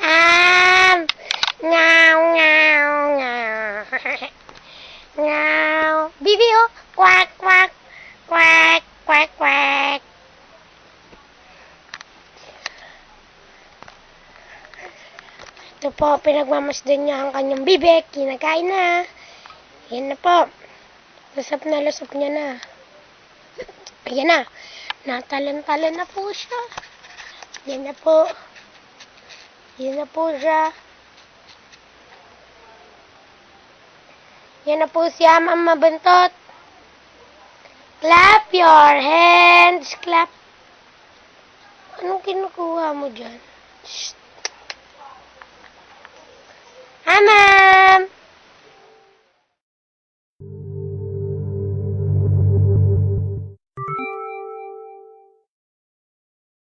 Um, ngaw, ngaw, ngaw. ngaw. Bibi, oh. Quack, quack. Quack, quack, quack. Ito po, pinagmamasdan niya ang kanyang bibig. Kinakain na. Yan na po. Lusap na, lusap niya na. Ayan na. Natalan-talan na po siya. Yan na po. Yan na po siya. Yan na po siya, Mama Buntot. Clap your hands. Clap. Anong kinukuha mo dyan? Shh.